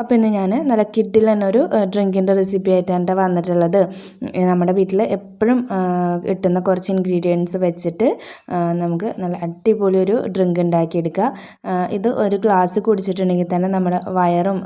അപ്പോൾ ഇന്ന് ഞാൻ നല്ല കിഡിൽ ഒരു ഡ്രിങ്കിന്റെ റെസിപ്പി ആയിട്ടാണ് വന്നിട്ടുള്ളത്. നമ്മുടെ വീട്ടിൽ എപ്പോഴും കിട്ടുന്ന കുറച്ച് ഇൻഗ്രീഡിയൻസ് വെച്ചിട്ട് നമുക്ക് നല്ല അടിപൊളി ഒരു ഡ്രിങ്ക് ഉണ്ടാക്കിയെടുക്കുക. ഇത് ഒരു ഗ്ലാസ് കുടിച്ചിട്ടുണ്ടെങ്കിൽ തന്നെ നമ്മുടെ വയറും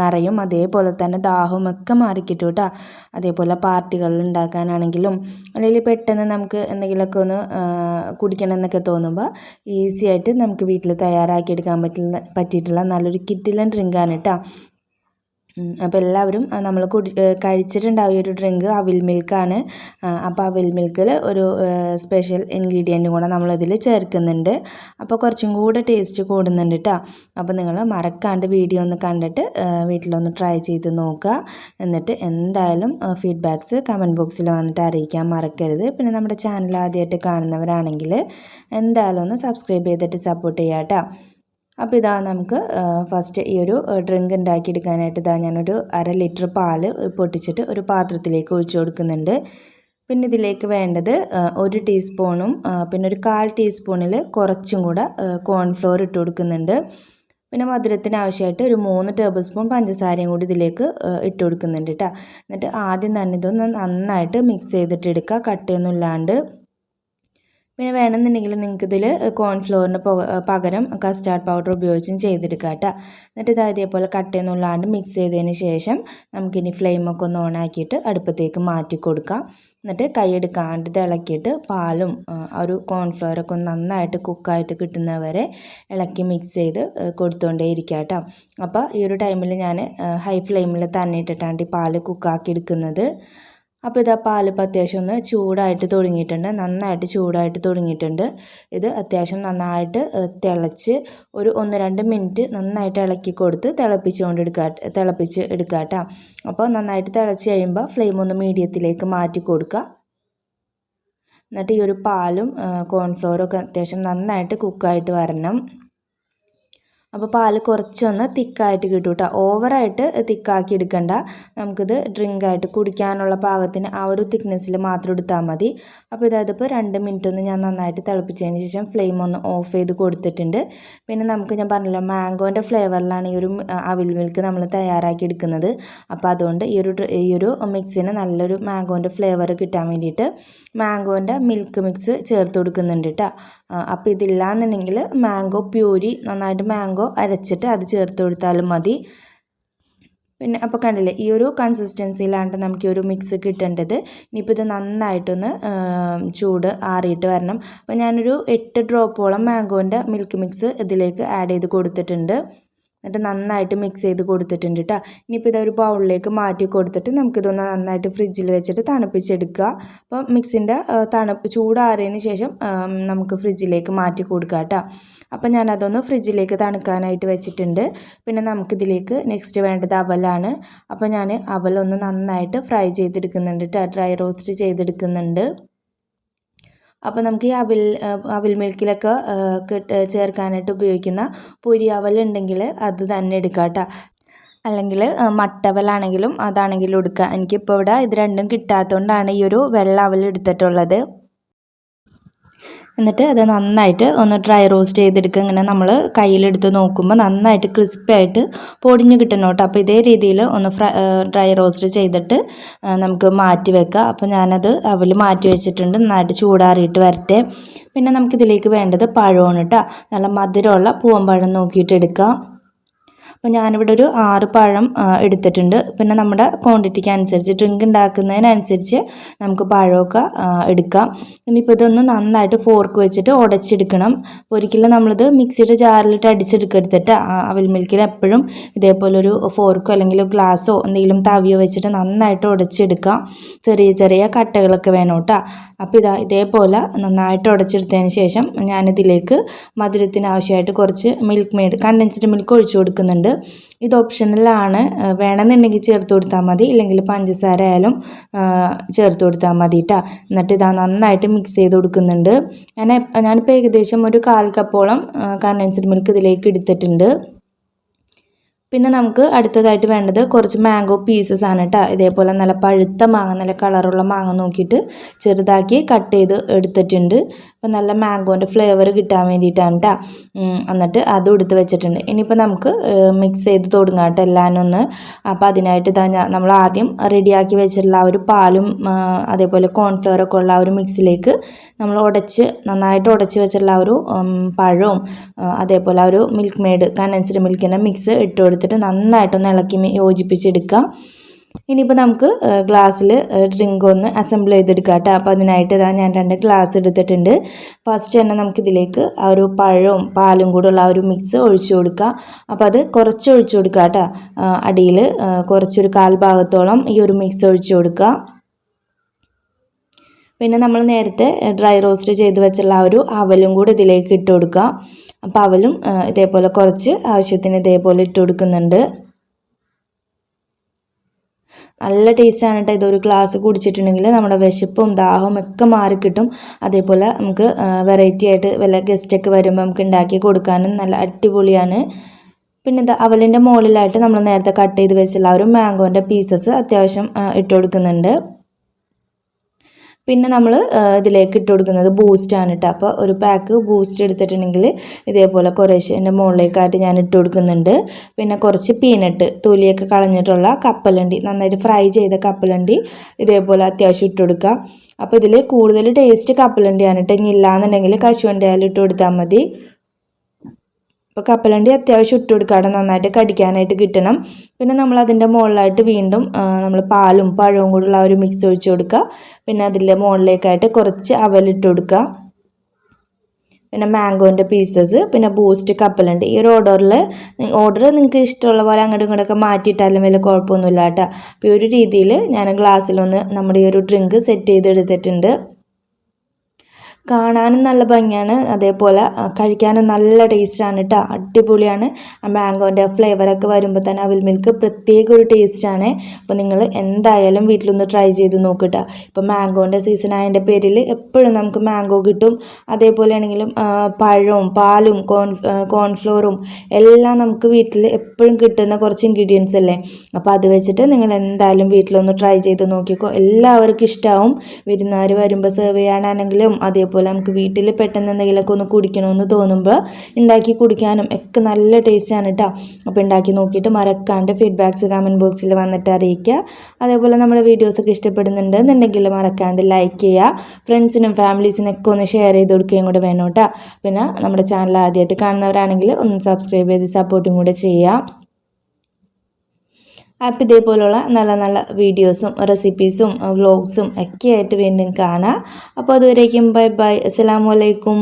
നിറയും അതേപോലെ തന്നെ ദാഹവും ഒക്കെ മാറിക്കിട്ടും കേട്ടോ അതേപോലെ പാർട്ടികളിൽ ഉണ്ടാക്കാനാണെങ്കിലും അല്ലെങ്കിൽ പെട്ടെന്ന് നമുക്ക് എന്തെങ്കിലുമൊക്കെ ഒന്ന് കുടിക്കണം എന്നൊക്കെ തോന്നുമ്പോൾ ഈസി ആയിട്ട് നമുക്ക് വീട്ടിൽ തയ്യാറാക്കിയെടുക്കാൻ പറ്റുന്ന പറ്റിയിട്ടുള്ള നല്ലൊരു കിഡിലൻ ഡ്രിങ്കാണ് കേട്ടോ അപ്പോൾ എല്ലാവരും നമ്മൾ കുടി കഴിച്ചിട്ടുണ്ടാവും ഈ ഒരു ഡ്രിങ്ക് അവിൽ മിൽക്കാണ് അപ്പോൾ അവിൽ മിൽക്കിൽ ഒരു സ്പെഷ്യൽ ഇൻഗ്രീഡിയന്റും കൂടെ നമ്മളിതിൽ ചേർക്കുന്നുണ്ട്. അപ്പോൾ കുറച്ചും കൂടെ ടേസ്റ്റ് കൂടുന്നുണ്ട് കേട്ടോ അപ്പോൾ നിങ്ങൾ മറക്കാണ്ട് വീഡിയോ ഒന്ന് കണ്ടിട്ട് വീട്ടിലൊന്ന് ട്രൈ ചെയ്ത് നോക്കുക. എന്നിട്ട് എന്തായാലും ഫീഡ്ബാക്ക്സ് കമന്റ് ബോക്സിൽ വന്നിട്ട് അറിയിക്കാൻ മറക്കരുത്. പിന്നെ നമ്മുടെ ചാനൽ ആദ്യമായിട്ട് കാണുന്നവരാണെങ്കിൽ എന്തായാലും ഒന്ന് സബ്സ്ക്രൈബ് ചെയ്തിട്ട് സപ്പോർട്ട് ചെയ്യാം കേട്ടോ അപ്പോൾ ഇതാ നമുക്ക് ഫസ്റ്റ് ഈ ഒരു ഡ്രിങ്ക് ഉണ്ടാക്കിയെടുക്കാനായിട്ട് ഇതാ ഞാനൊരു അര ലിറ്റർ പാൽ പൊട്ടിച്ചിട്ട് ഒരു പാത്രത്തിലേക്ക് ഒഴിച്ചു കൊടുക്കുന്നുണ്ട്. പിന്നെ ഇതിലേക്ക് വേണ്ടത് ഒരു ടീസ്പൂണും പിന്നെ ഒരു കാൽ ടീസ്പൂണിൽ കുറച്ചും കൂടെ കോൺഫ്ലോർ ഇട്ട് കൊടുക്കുന്നുണ്ട്. പിന്നെ മധുരത്തിന് ആവശ്യമായിട്ട് ഒരു മൂന്ന് ടേബിൾ സ്പൂൺ പഞ്ചസാരയും കൂടി ഇതിലേക്ക് ഇട്ട് കൊടുക്കുന്നുണ്ട് കേട്ടോ എന്നിട്ട് ആദ്യം തന്നെ ഇതൊന്ന് നന്നായിട്ട് മിക്സ് ചെയ്തിട്ട് എടുക്കുക കട്ടയൊന്നും ഇല്ലാണ്ട്. പിന്നെ വേണമെന്നുണ്ടെങ്കിൽ നിങ്ങൾക്ക് ഇതിൽ കോൺഫ്ലോറിന് പകരം കസ്റ്റാർഡ് പൗഡർ ഉപയോഗിച്ചും ചെയ്തെടുക്കുക കേട്ടോ. എന്നിട്ട് ഇത് ഇതേപോലെ കട്ടയൊന്നും മിക്സ് ചെയ്തതിന് ശേഷം നമുക്കിനി ഫ്ലെയിമൊക്കെ ഒന്ന് ഓണാക്കിയിട്ട് അടുപ്പത്തേക്ക് മാറ്റി കൊടുക്കാം. എന്നിട്ട് കൈയെടുക്കാണ്ട് തിളക്കിയിട്ട് പാലും ഒരു കോൺഫ്ലോറൊക്കെ ഒന്ന് നന്നായിട്ട് കുക്കായിട്ട് കിട്ടുന്നവരെ ഇളക്കി മിക്സ് ചെയ്ത് കൊടുത്തുകൊണ്ടേ ഇരിക്കുക കേട്ടോ. അപ്പോൾ ഈ ഒരു ടൈമിൽ ഞാൻ ഹൈ ഫ്ലെയിമിൽ തന്നെ ഇട്ടിട്ടാണ് ഈ പാൽ കുക്കാക്കി എടുക്കുന്നത്. അപ്പോൾ ഇതാ പാലിപ്പ് അത്യാവശ്യം ഒന്ന് ചൂടായിട്ട് തുടങ്ങിയിട്ടുണ്ട്. നന്നായിട്ട് ചൂടായിട്ട് തുടങ്ങിയിട്ടുണ്ട്. ഇത് അത്യാവശ്യം നന്നായിട്ട് തിളച്ച് ഒരു ഒന്ന് രണ്ട് മിനിറ്റ് നന്നായിട്ട് ഇളക്കി കൊടുത്ത് തിളപ്പിച്ചുകൊണ്ട് എടുക്കുക തിളപ്പിച്ച് എടുക്കുക കേട്ടോ അപ്പോൾ നന്നായിട്ട് തിളച്ച് കഴിയുമ്പോൾ ഫ്ലെയിം ഒന്ന് മീഡിയത്തിലേക്ക് മാറ്റി കൊടുക്കുക. എന്നിട്ട് ഈ ഒരു പാലും കോൺഫ്ലോറും ഒക്കെ അത്യാവശ്യം നന്നായിട്ട് കുക്കായിട്ട് വരണം. അപ്പോൾ പാൽ കുറച്ചൊന്ന് തിക്കായിട്ട് കിട്ടും കേട്ടോ ഓവറായിട്ട് തിക്കാക്കി എടുക്കണ്ട. നമുക്കിത് ഡ്രിങ്കായിട്ട് കുടിക്കാനുള്ള പാകത്തിന് ആ ഒരു തിക്നെസ്സിൽ മാത്രം എടുത്താൽ മതി. അപ്പോൾ ഇതായതിപ്പോൾ രണ്ട് മിനിറ്റ് ഒന്ന് ഞാൻ നന്നായിട്ട് തിളപ്പിച്ചതിന് ശേഷം ഫ്ലെയിം ഒന്ന് ഓഫ് ചെയ്ത് കൊടുത്തിട്ടുണ്ട്. പിന്നെ നമുക്ക് ഞാൻ പറഞ്ഞല്ലോ മാംഗോന്റെ ഫ്ലേവറിലാണ് ഈ ഒരു അവിൽ മിൽക്ക് നമ്മൾ തയ്യാറാക്കി എടുക്കുന്നത്. അപ്പോൾ അതുകൊണ്ട് ഈ ഒരു ഈ ഒരു മിക്സിന് നല്ലൊരു മാംഗോന്റെ ഫ്ലേവർ കിട്ടാൻ വേണ്ടിയിട്ട് മാംഗോന്റെ മിൽക്ക് മിക്സ് ചേർത്ത് കൊടുക്കുന്നുണ്ട് കേട്ടോ. അപ്പോൾ ഇതില്ലാന്നുണ്ടെങ്കിൽ മാംഗോ പ്യൂരി നന്നായിട്ട് മാംഗോ അരച്ചിട്ട് അത് ചേർത്ത് കൊടുത്താലും മതി. പിന്നെ അപ്പോൾ കണ്ടില്ലേ ഈ ഒരു കൺസിസ്റ്റൻസിയിലാണ് നമുക്ക് ഒരു മിക്സ് കിട്ടേണ്ടത്. ഇനിയിപ്പോൾ ഇത് നന്നായിട്ടൊന്ന് ചൂട് ആറിയിട്ട് വരണം. അപ്പോൾ ഞാനൊരു എട്ട് ഡ്രോപ്പോളം മാംഗോന്റെ മിൽക്ക് മിക്സ് ഇതിലേക്ക് ആഡ് ചെയ്ത് കൊടുത്തിട്ടുണ്ട്. എന്നിട്ട് നന്നായിട്ട് മിക്സ് ചെയ്ത് കൊടുത്തിട്ടുണ്ട് കേട്ടോ ഇനിയിപ്പോൾ ഇതൊരു ബൗളിലേക്ക് മാറ്റി കൊടുത്തിട്ട് നമുക്കിതൊന്ന് നന്നായിട്ട് ഫ്രിഡ്ജിൽ വെച്ചിട്ട് തണുപ്പിച്ചെടുക്കുക. അപ്പോൾ മിക്സിന്റെ തണുപ്പ് ചൂടാറിയതിന് ശേഷം നമുക്ക് ഫ്രിഡ്ജിലേക്ക് മാറ്റി കൊടുക്കുക കേട്ടോ അപ്പോൾ ഞാനതൊന്ന് ഫ്രിഡ്ജിലേക്ക് തണുക്കാനായിട്ട് വെച്ചിട്ടുണ്ട്. പിന്നെ നമുക്കിതിലേക്ക് നെക്സ്റ്റ് വേണ്ടത് അവലാണ്. അപ്പോൾ ഞാൻ അവലൊന്ന് നന്നായിട്ട് ഫ്രൈ ചെയ്തെടുക്കുന്നുണ്ട് ഡ്രൈ റോസ്റ്റ് ചെയ്തെടുക്കുന്നുണ്ട്. അപ്പോൾ നമുക്ക് ഈ അവിൽ അവിൽ മിൽക്കിലൊക്കെ ചേർക്കാനായിട്ട് ഉപയോഗിക്കുന്ന പൊരി അവലുണ്ടെങ്കിൽ അത് തന്നെ എടുക്കാം കേട്ടോ അല്ലെങ്കിൽ മട്ടവലാണെങ്കിലും അതാണെങ്കിലും എടുക്കുക എനിക്കിപ്പോൾ ഇവിടെ ഇത് രണ്ടും കിട്ടാത്തതുകൊണ്ടാണ് ഈ ഒരു വെള്ള അവൽ എടുത്തിട്ടുള്ളത്. എന്നിട്ട് അത് നന്നായിട്ട് ഒന്ന് ഡ്രൈ റോസ്റ്റ് ചെയ്തെടുക്കുക. ഇങ്ങനെ നമ്മൾ കയ്യിലെടുത്ത് നോക്കുമ്പോൾ നന്നായിട്ട് ക്രിസ്പി ആയിട്ട് പൊടിഞ്ഞ് കിട്ടണം കേട്ടോ. അപ്പോൾ ഇതേ രീതിയിൽ ഒന്ന് ഡ്രൈ റോസ്റ്റ് ചെയ്തിട്ട് നമുക്ക് മാറ്റി വെക്കാം. അപ്പോൾ ഞാനത് അവൽ മാറ്റി വെച്ചിട്ടുണ്ട്. നന്നായിട്ട് ചൂടാറിയിട്ട് വരട്ടെ. പിന്നെ നമുക്കിതിലേക്ക് വേണ്ടത് പഴമാണ് കേട്ടോ. നല്ല മധുരമുള്ള പൂവമ്പഴം നോക്കിയിട്ട് എടുക്കുക അപ്പോൾ ഞാനിവിടെ ഒരു ആറ് പഴം എടുത്തിട്ടുണ്ട്. പിന്നെ നമ്മുടെ ക്വാണ്ടിറ്റിക്ക് അനുസരിച്ച് ഡ്രിങ്ക് ഉണ്ടാക്കുന്നതിനനുസരിച്ച് നമുക്ക് പഴമൊക്കെ എടുക്കാം. ഇനിയിപ്പോൾ ഇതൊന്ന് നന്നായിട്ട് ഫോർക്ക് വെച്ചിട്ട് ഉടച്ചെടുക്കണം. ഒരിക്കലും നമ്മളിത് മിക്സിയുടെ ജാറിലിട്ട് അടിച്ചെടുക്കെടുത്തിട്ട് അവൽ മിൽക്കിൽ എപ്പോഴും ഇതേപോലൊരു ഫോർക്കോ അല്ലെങ്കിൽ ഗ്ലാസ്സോ എന്തെങ്കിലും തവിയോ വെച്ചിട്ട് നന്നായിട്ട് ഉടച്ചെടുക്കാം. ചെറിയ ചെറിയ കട്ടകളൊക്കെ വേണം കേട്ടോ അപ്പോൾ ഇതാ ഇതേപോലെ നന്നായിട്ട് ഉടച്ചെടുത്തതിന് ശേഷം ഞാനിതിലേക്ക് മധുരത്തിന് ആവശ്യമായിട്ട് കുറച്ച് മിൽക്ക് മെയ്ഡ് കണ്ടൻസ്ഡ് മിൽക്ക് ഒഴിച്ചു കൊടുക്കുന്നുണ്ട്. ഇത് ഓപ്ഷനിലാണ് വേണമെന്നുണ്ടെങ്കിൽ ചേർത്ത് കൊടുത്താൽ മതി. ഇല്ലെങ്കിൽ പഞ്ചസാര ആയാലും ചേർത്ത് കൊടുത്താൽ മതി കേട്ടോ എന്നിട്ട് ഇതാ നന്നായിട്ട് മിക്സ് ചെയ്ത് കൊടുക്കുന്നുണ്ട്. ഞാൻ ഞാനിപ്പോൾ ഏകദേശം ഒരു കാൽ കപ്പോളം കണ്ടൻസ്ഡ് മിൽക്ക് ഇതിലേക്ക് എടുത്തിട്ടുണ്ട്. പിന്നെ നമുക്ക് അടുത്തതായിട്ട് വേണ്ടത് കുറച്ച് മാംഗോ പീസസ് ആണ് കേട്ടോ ഇതേപോലെ നല്ല പഴുത്ത മാങ്ങ നല്ല കളറുള്ള മാങ്ങ നോക്കിയിട്ട് ചെറുതാക്കി കട്ട് ചെയ്ത് എടുത്തിട്ടുണ്ട്. അപ്പോൾ നല്ല മാംഗോന്റെ ഫ്ലേവർ കിട്ടാൻ വേണ്ടിയിട്ടാണ് കേട്ടോ എന്നിട്ട് അതും എടുത്ത് വെച്ചിട്ടുണ്ട്. ഇനിയിപ്പോൾ നമുക്ക് മിക്സ് ചെയ്ത് തുടങ്ങാം കേട്ടോ എല്ലാം ഒന്ന് അപ്പോൾ അതിനായിട്ട് ഇതാ നമ്മൾ ആദ്യം റെഡിയാക്കി വെച്ചിട്ടുള്ള ആ ഒരു പാലും അതേപോലെ കോൺഫ്ലവറൊക്കെ ഉള്ള ആ ഒരു മിക്സിലേക്ക് നമ്മൾ ഉടച്ച് നന്നായിട്ട് ഉടച്ച് വെച്ചിട്ടുള്ള ആ ഒരു പഴവും അതേപോലെ ആ ഒരു മിൽക്ക് മെയ്ഡ് കണ്ടൻസ്ഡ് മിൽക്കിന്റെ മിക്സ് ഇട്ട് കൊടുത്തിട്ട് നന്നായിട്ടൊന്ന് ഇളക്കി യോജിപ്പിച്ചെടുക്കുക ഇനിയിപ്പോൾ നമുക്ക് ഗ്ലാസ്സിൽ ഡ്രിങ്ക് ഒന്ന് അസംബിൾ ചെയ്തെടുക്കാം കേട്ടോ. അപ്പോൾ അതിനായിട്ട് ഇതാ ഞാൻ രണ്ട് ഗ്ലാസ് എടുത്തിട്ടുണ്ട്. ഫസ്റ്റ് തന്നെ നമുക്കിതിലേക്ക് ആ ഒരു പഴവും പാലും കൂടെ ഉള്ള ആ ഒരു മിക്സ് ഒഴിച്ചു കൊടുക്കുക അപ്പോൾ അത് കുറച്ച് ഒഴിച്ചു കൊടുക്കുക കേട്ടോ. അടിയിൽ കുറച്ചൊരു കാൽ ഭാഗത്തോളം ഈ ഒരു മിക്സ് ഒഴിച്ചു കൊടുക്കുക. പിന്നെ നമ്മൾ നേരത്തെ ഡ്രൈ റോസ്റ്റ് ചെയ്ത് വെച്ചുള്ള ആ ഒരു അവലും കൂടെ ഇതിലേക്ക് ഇട്ട് കൊടുക്കുക. അപ്പോൾ അവലും ഇതേപോലെ കുറച്ച് ആവശ്യത്തിന് ഇതേപോലെ ഇട്ട് കൊടുക്കുന്നുണ്ട്. നല്ല ടേസ്റ്റാണ് കേട്ടോ ഇതൊരു ഗ്ലാസ് കുടിച്ചിട്ടുണ്ടെങ്കിൽ നമ്മുടെ വിശപ്പും ദാഹവും ഒക്കെ മാറിക്കിട്ടും അതേപോലെ നമുക്ക് വെറൈറ്റി ആയിട്ട് വല്ല ഗസ്റ്റൊക്കെ വരുമ്പോൾ നമുക്ക് ഉണ്ടാക്കി കൊടുക്കാനും നല്ല അടിപൊളിയാണ്. പിന്നെ എന്താ അവലിന്റെ മുകളിലായിട്ട് നമ്മൾ നേരത്തെ കട്ട് ചെയ്ത് വെച്ചുള്ള ആ ഒരു മാംഗോന്റെ പീസസ് അത്യാവശ്യം ഇട്ട് കൊടുക്കുന്നുണ്ട്. പിന്നെ നമ്മൾ ഇതിലേക്ക് ഇട്ട് കൊടുക്കുന്നത് ബൂസ്റ്റാണ് കേട്ടോ അപ്പോൾ ഒരു പാക്ക് ബൂസ്റ്റ് എടുത്തിട്ടുണ്ടെങ്കിൽ ഇതേപോലെ കുറേശ്ശെ എന്റെ മുകളിലേക്കായിട്ട് ഞാൻ ഇട്ട് കൊടുക്കുന്നുണ്ട്. പിന്നെ കുറച്ച് പീനട്ട് തൊലിയൊക്കെ കളഞ്ഞിട്ടുള്ള കപ്പലണ്ടി നന്നായിട്ട് ഫ്രൈ ചെയ്ത കപ്പലണ്ടി ഇതേപോലെ അത്യാവശ്യം ഇട്ട് കൊടുക്കുക അപ്പോൾ ഇതിൽ കൂടുതൽ ടേസ്റ്റ് കപ്പലണ്ടിയാണ് കേട്ടോ ഇനി ഇല്ലാന്നുണ്ടെങ്കിൽ കശുവണ്ടി ആയാലും ഇട്ട് കൊടുത്താൽ മതി. അപ്പോൾ കപ്പലണ്ടി അത്യാവശ്യം ഇട്ട് കൊടുക്കാതെ നന്നായിട്ട് കടിക്കാനായിട്ട് കിട്ടണം. പിന്നെ നമ്മൾ അതിന്റെ മുകളിലായിട്ട് വീണ്ടും നമ്മൾ പാലും പഴവും കൂടെയുള്ള ഒരു മിക്സ് ഒഴിച്ച് കൊടുക്കുക പിന്നെ അതിന്റെ മുകളിലേക്കായിട്ട് കുറച്ച് അവലിട്ട് കൊടുക്കുക പിന്നെ മാംഗോന്റെ പീസസ് പിന്നെ ബൂസ്റ്റ് കപ്പലുണ്ട്. ഈ ഒരു ഓർഡറിൽ ഓർഡർ നിങ്ങൾക്ക് ഇഷ്ടമുള്ള പോലെ അങ്ങോട്ടും ഇങ്ങോട്ടൊക്കെ മാറ്റിയിട്ടാലും വലിയ കുഴപ്പമൊന്നുമില്ല കേട്ടോ അപ്പോൾ ഈ ഒരു രീതിയിൽ ഞാൻ ഗ്ലാസ്സിലൊന്ന് നമ്മുടെ ഈ ഒരു ഡ്രിങ്ക് സെറ്റ് ചെയ്തെടുത്തിട്ടുണ്ട്. കാണാനും നല്ല ഭംഗിയാണ്. അതേപോലെ കഴിക്കാനും നല്ല ടേസ്റ്റാണ് കേട്ടോ അടിപൊളിയാണ്. ആ മാംഗോന്റെ ഫ്ലേവറൊക്കെ വരുമ്പോൾ തന്നെ അവിൽ മിൽക്ക് പ്രത്യേക ഒരു ടേസ്റ്റാണ്. അപ്പോൾ നിങ്ങൾ എന്തായാലും വീട്ടിലൊന്ന് ട്രൈ ചെയ്ത് നോക്കുക ഇപ്പോൾ മാംഗോന്റെ സീസൺ ആയതിന്റെ പേരിൽ എപ്പോഴും നമുക്ക് മാംഗോ കിട്ടും. അതേപോലെ ആണെങ്കിലും പഴവും പാലും കോൺ കോൺഫ്ലോറും എല്ലാം നമുക്ക് വീട്ടിൽ എപ്പോഴും കിട്ടുന്ന കുറച്ച് ഇൻഗ്രീഡിയൻസ് അല്ലേ? അപ്പോൾ അത് വെച്ചിട്ട് നിങ്ങൾ എന്തായാലും വീട്ടിലൊന്ന് ട്രൈ ചെയ്ത് നോക്കിക്കോ. എല്ലാവർക്കും ഇഷ്ടമാവും വിരുന്നുകാർ വരുമ്പോൾ സെർവ് ചെയ്യാനാണെങ്കിലും അതേപോലെ നമുക്ക് വീട്ടിൽ പെട്ടെന്ന് എന്തെങ്കിലുമൊക്കെ ഒന്ന് കുടിക്കണമെന്ന് തോന്നുമ്പോൾ ഉണ്ടാക്കി കുടിക്കാനും ഒക്കെ നല്ല ടേസ്റ്റാണ് കേട്ടോ അപ്പോൾ ഉണ്ടാക്കി നോക്കിയിട്ട് മറക്കാണ്ട് ഫീഡ്ബാക്ക്സ് കമന്റ് ബോക്സിൽ വന്നിട്ട് അറിയിക്കുക അതേപോലെ നമ്മുടെ വീഡിയോസൊക്കെ ഇഷ്ടപ്പെടുന്നുണ്ട് എന്നുണ്ടെങ്കിൽ മറക്കാണ്ട് ലൈക്ക് ചെയ്യുക ഫ്രണ്ട്സിനും ഫാമിലീസിനൊക്കെ ഒന്ന് ഷെയർ ചെയ്ത് കൊടുക്കുകയും കൂടെ വേണം കേട്ടോ പിന്നെ നമ്മുടെ ചാനൽ ആദ്യമായിട്ട് കാണുന്നവരാണെങ്കിൽ ഒന്ന് സബ്സ്ക്രൈബ് ചെയ്ത് സപ്പോർട്ടും കൂടെ ചെയ്യുക അപ്പോൾ ഇതേപോലുള്ള നല്ല നല്ല വീഡിയോസും റെസിപ്പീസും വ്ളോഗ്സും ഒക്കെ ആയിട്ട് വീണ്ടും കാണാം. അപ്പോൾ അതുവരേക്കും ബൈ ബൈ അസ്സാം അലൈക്കും.